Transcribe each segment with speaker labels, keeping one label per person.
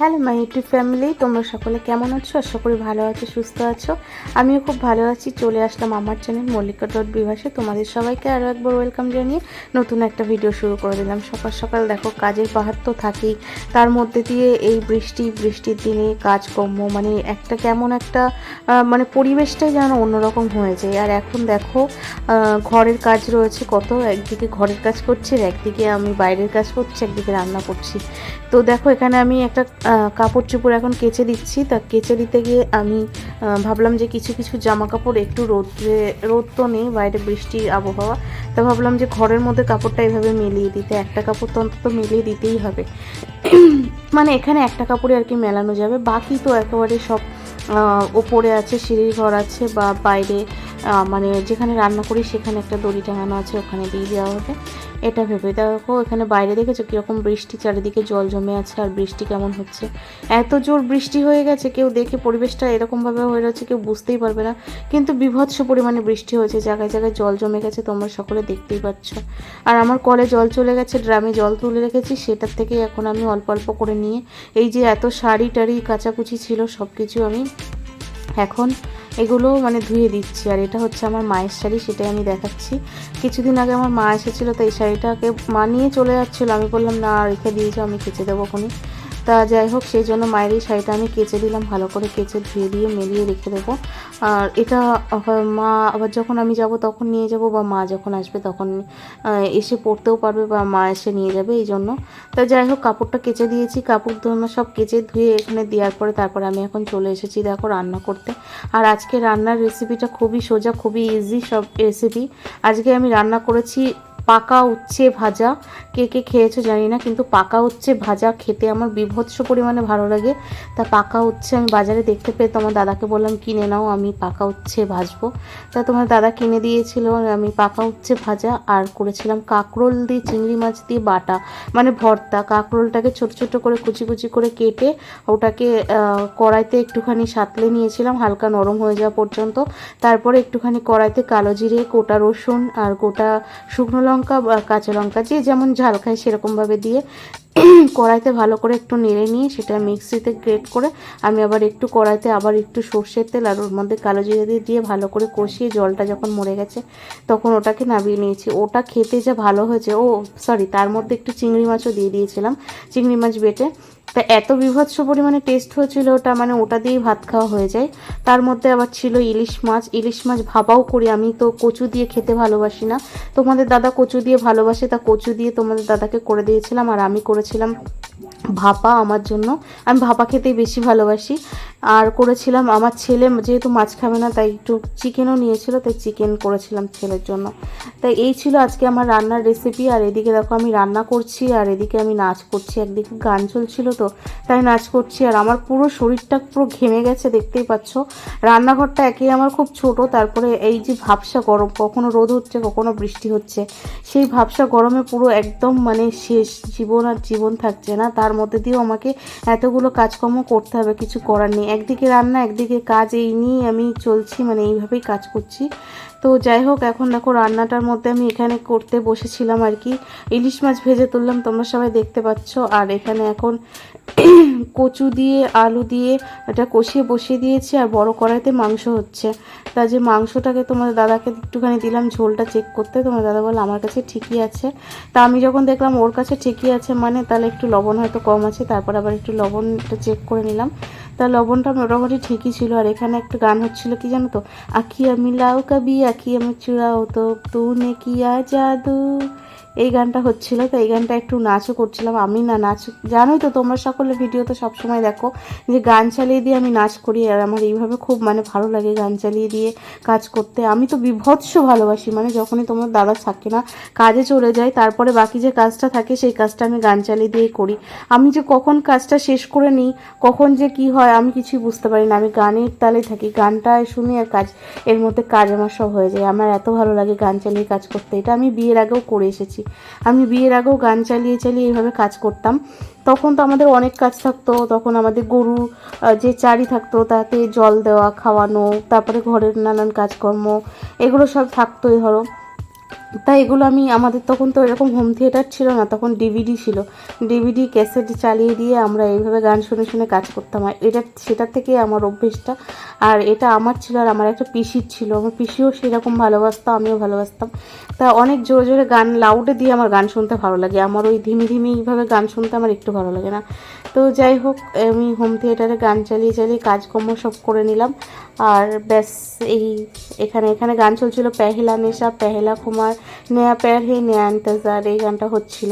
Speaker 1: Hello my YouTube family, তোমরা সকলে কেমন আছো? আশা করি ভালো আছো, সুস্থ আছো। আমিও খুব ভালো আছি, চলে আসলাম আমার চ্যানেল মল্লিকা ডট বিভাসে। তোমাদের সবাইকে আরও একবার ওয়েলকাম জানিয়ে নতুন একটা ভিডিও শুরু করে দিলাম। সকাল সকাল দেখো, কাজের পাহাড় তো থাকেই। তার মধ্যে দিয়ে এই বৃষ্টি, বৃষ্টির দিনে কাজকর্ম মানে একটা কেমন একটা মানে পরিবেশটাই যেন অন্যরকম হয়ে যায়। আর এখন দেখো ঘরের কাজ রয়েছে কত। একদিকে ঘরের কাজ করছি আর একদিকে আমি বাইরের কাজ করছি, একদিকে রান্না করছি। তো দেখো, এখানে আমি একটা কাপড় চোপড় এখন কেচে দিচ্ছি। তা কেচে দিতে গিয়ে আমি ভাবলাম যে কিছু কিছু জামা কাপড় একটু রোদ্রে, রোদ তো নেই, বাইরে বৃষ্টির আবহাওয়া। তা ভাবলাম যে ঘরের মধ্যে কাপড়টা এইভাবে মিলিয়ে দিতে, একটা কাপড় তো অন্তত মিলিয়ে দিতেই হবে। মানে এখানে একটা কাপড়ে আর কি মেলানো যাবে। বাকি তো একেবারে সব ওপরে আছে, সিঁড়ির ঘর আছে বা বাইরে মানে যেখানে রান্না করি সেখানে একটা দড়ি টাঙানো আছে, ওখানে দিয়ে দেওয়া হবে। এটা ভেবে। দেখো, এখানে বাইরে দেখেছ কীরকম বৃষ্টি, চারিদিকে জল জমে আছে আর বৃষ্টি কেমন হচ্ছে? এত জোর বৃষ্টি হয়ে গেছে, কেউ দেখে পরিবেশটা এরকমভাবে হয়ে রয়েছে, কেউ বুঝতেই পারবে না। কিন্তু বিভৎস পরিমাণে বৃষ্টি হয়েছে, জায়গায় জায়গায় জল জমে গেছে, তোমরা সকলে দেখতেই পাচ্ছ। আর আমার কলে জল চলে গেছে, ড্রামে জল তুলে রেখেছি, সেটার থেকে এখন আমি অল্প অল্প করে নিয়ে, এই যে এত শাড়ি টাড়ি কাচাকুচি ছিল সব কিছু আমি এখন এগুলো মানে ধুয়ে দিচ্ছি। আর এটা হচ্ছে আমার মায়ের শাড়ি, সেটাই আমি দেখাচ্ছি। কিছুদিন আগে আমার মা এসেছিল, তো এই শাড়িটাকে মা নিয়ে চলে যাচ্ছিল। আমি বললাম, না, রেখে দিয়েছ আমি কেচে দেবো খনি তা যাই হোক, সেই জন্য মায়ের এই শাড়িটা আমি কেচে দিলাম, ভালো করে কেচে ধুয়ে দিয়ে মেলিয়ে রেখে দেবো। আর এটা মা আবার যখন আমি যাব তখন নিয়ে যাব বা মা যখন আসবে তখন এসে পড়তেও পারবে বা মা এসে নিয়ে যাবে এই জন্য। তা যাই হোক, কাপড়টা কেচে দিয়েছি, কাপড় ধোনো সব কেচে ধুয়ে এখানে দেওয়ার পরে তারপরে আমি এখন চলে এসেছি দেখো রান্না করতে। আর আজকে রান্নার রেসিপিটা খুবই সোজা, খুবই ইজি সব রেসিপি আজকে আমি রান্না করেছি পাকা উচ্ছে ভাজা। কে কে খেয়েছো জানি না, কিন্তু পাকা উচ্ছে ভাজা খেতে আমার বিভৎস পরিমাণে ভালো লাগে। তা পাকা উচ্ছে আমি বাজারে দেখতে পেয়ে তোমার দাদাকে বললাম, কিনে নাও, আমি পাকা উচ্ছে ভাজবো। তা তোমার দাদা কিনে দিয়েছিল, আমি পাকা উচ্ছে ভাজা আর করেছিলাম কাঁকরোল দিয়ে চিংড়ি মাছ দিয়ে বাটা মানে ভর্তা। কাঁকরোলটাকে ছোট ছোট করে কুচি কুচি করে কেটে ওটাকে কড়াইতে একটুখানি সাতলে নিয়েছিলাম, হালকা নরম হয়ে যাওয়া পর্যন্ত। তারপরে একটুখানি কড়াইতে কালো জিরে, গোটা রসুন আর গোটা শুকনো লঙ্কা বা কাঁচা লঙ্কা যে যেমন ঝাল খায় সেরকমভাবে দিয়ে কড়াইতে ভালো করে একটু নেড়ে নিয়ে সেটা মিক্সিতে গ্রেট করে আমি আবার একটু কড়াইতে আবার একটু সর্ষের তেল আর ওর মধ্যে কালো জিরে দিয়ে দিয়ে ভালো করে কষিয়ে জলটা যখন মরে গেছে তখন ওটাকে নামিয়ে নিয়েছি। ওটা খেতে যা ভালো হয়েছে, ও সরি তার মধ্যে একটু চিংড়ি মাছও দিয়ে দিয়েছিলাম। চিংড়ি মাছ বেটে তা এত বিভৎস পরিমাণে টেস্ট হয়েছিল ওটা মানে ওটা দিয়েই ভাত খাওয়া হয়ে যায়। তার মধ্যে আবার ছিল ইলিশ মাছ। ইলিশ মাছ ভাবাও করি, আমি তো কচু দিয়ে খেতে ভালোবাসি না। তোমাদের দাদা কচু দিয়ে ভালোবাসে, তা কচু দিয়ে তোমাদের দাদাকে করে দিয়েছিলাম আর আমি করেছিলাম ভাপা আমার জন্য। আমি ভাপা খেতেই বেশি ভালোবাসি। আর করেছিলাম, আমার ছেলে যেহেতু মাছ খাবে না, তাই একটু চিকেনও নিয়েছিল, তাই চিকেন করেছিলাম ছেলের জন্য। তাই এই ছিল আজকে আমার রান্নার রেসিপি আর এদিকে দেখো, আমি রান্না করছি, আর এদিকে আমি নাচ করছি। একদিকে গান চলছিল তো, তাই নাচ করছি। আর আমার পুরো শরীরটা পুরো ঘেমে গেছে, দেখতেই পাচ্ছ। রান্নাঘরটা একেই আমার খুব ছোট, তারপরে এই যে ভাবসা গরম, কখনো রোদ হচ্ছে, কখনো বৃষ্টি হচ্ছে। সেই ভাবসা গরমে পুরো একদম মানে শেষ, জীবন আর জীবন থাকছে না। তার মধ্যে দিয়েও আমাকে এতগুলো কাজকর্ম করতে হবে, কিছু করার নেই। একদিকে রান্না, একদিকে কাজ, এই নিয়েই আমি চলছি মানে এইভাবেই কাজ করছি। তো যাই হোক, এখন দেখো রান্নাটার মধ্যে আমি এখানে করতে বসেছিলাম আর কি। ইলিশ মাছ ভেজে তুললাম, তোমরা সবাই দেখতে পাচ্ছ। আর এখানে এখন কচু দিয়ে, আলু দিয়ে এটা কষিয়ে বসিয়ে দিয়েছি আর বড় কড়াইতে মাংস হচ্ছে। তা যে মাংসটাকে তোমার দাদাকে একটুখানি দিলাম, ঝোলটা চেক করতে, তোমার দাদা বলল, আমার কাছে ঠিকই আছে। তা আমি যখন দেখলাম ওর কাছে ঠিকই আছে মানে তাহলে একটু লবণ হয়তো কম আছে, তারপর আবার একটু লবণটা চেক করে নিলাম। তা লবণটা মোটামুটি ঠিকই ছিল, আর এখানে একটা গান হচ্ছিল, কি জানো তো? আখিয়া মিলাও কাবি আখিয়া আমি চুরাও তো তুনে কিয়া জাদু? এই গানটা হচ্ছিল, তো এই গানটা একটু নাচও করছিলাম, আমি না নাচ, জানোই তো তোমরা সকলে ভিডিও তো সবসময় দেখো যে গান চালিয়ে দিয়ে আমি নাচ করি, আর আমার এইভাবে খুব মানে ভালো লাগে গান চালিয়ে দিয়ে কাজ করতে। আমি তো বিভৎস ভালোবাসি মানে যখনই তোমার দাদা থাকে না, কাজে চলে যায়, তারপরে বাকি যে কাজটা থাকে, সেই কাজটা আমি গান চালিয়ে দিয়ে করি। আমি যে কখন কাজটা শেষ করে নিই, কখন যে কি হয়, আমি কিছুই বুঝতে পারি না। আমি গানের তালে থাকি গানটা শুনি আর কাজ, এর মধ্যে কাজ আমার সব হয়ে যায়। আমার এত ভালো লাগে গান চালিয়ে কাজ করতে, এটা আমি বিয়ের আগেও করে এসেছি। আমি বিয়ের আগেও গান চালিয়ে চালিয়ে এইভাবে কাজ করতাম। তখন তো আমাদের অনেক কাজ থাকতো। তখন আমাদের গরু যে চারি থাকতো, তাতে জল দেওয়া, খাওয়ানো, তারপরে ঘরের নানান কাজকর্ম, এগুলো সব থাকতোই ধরো। তাই এগুলো আমি, আমাদের তখন তো এরকম হোম থিয়েটার ছিল না, তখন ডিভিডি ছিল। ডিভিডি ক্যাসেট চালিয়ে দিয়ে আমরা এইভাবে গান শুনে শুনে কাজ করতাম। আর এটা সেটার থেকে আমার অভ্যেসটা, আর এটা আমার ছিল আর আমার একটা পিসির ছিল। আমার পিসিও সেরকম ভালোবাসতো, আমিও ভালোবাসতাম। তা অনেক জোরে জোরে গান লাউডে দিয়ে আমার গান শুনতে ভালো লাগে। আমার ওই ধিমি ধিমি এইভাবে গান শুনতে আমার একটু ভালো লাগে না। তো যাই হোক, আমি হোম থিয়েটারে গান চালিয়ে চালিয়ে কাজকর্ম সব করে নিলাম। আর ব্যাস, এই এখানে এখানে গান চলছিল। পেহেলা নেশা, পেহেলা কুমার নেয়া প্যার হে, নেয়া ইন্তজার, এই গানটা হচ্ছিল।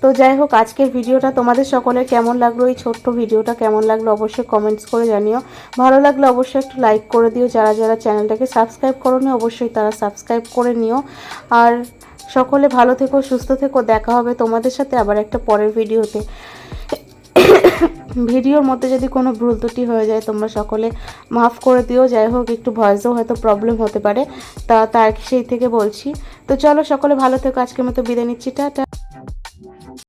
Speaker 1: তো যাই হোক, আজকের ভিডিওটা তোমাদের সকলের কেমন লাগল? এই ছোট্ট ভিডিওটা কেমন লাগল? অবশ্যই কমেন্টস করে জানিও। ভালো লাগলে অবশ্যই একটু লাইক করে দিও। যারা যারা চ্যানেলটাকে সাবস্ক্রাইব করোনি, অবশ্যই তারা সাবস্ক্রাইব করে নিও। আর সকলে ভালো থেকো, সুস্থ থেকো। দেখা হবে তোমাদের সাথে আবার একটা পরের ভিডিওতে। ভিডিওর মধ্যে যদি কোনো ভুল ত্রুটি হয়ে যায়, তোমরা সকলে মাফ করে দিও। যাই হোক, একটু ভয়েসেও হয়তো প্রবলেম হতে পারে। তা, তার সেই থেকে বলছি। তো চলো সকলে ভালো থেকো। আজকের মতো বিদায় নিচ্ছি। টাটা।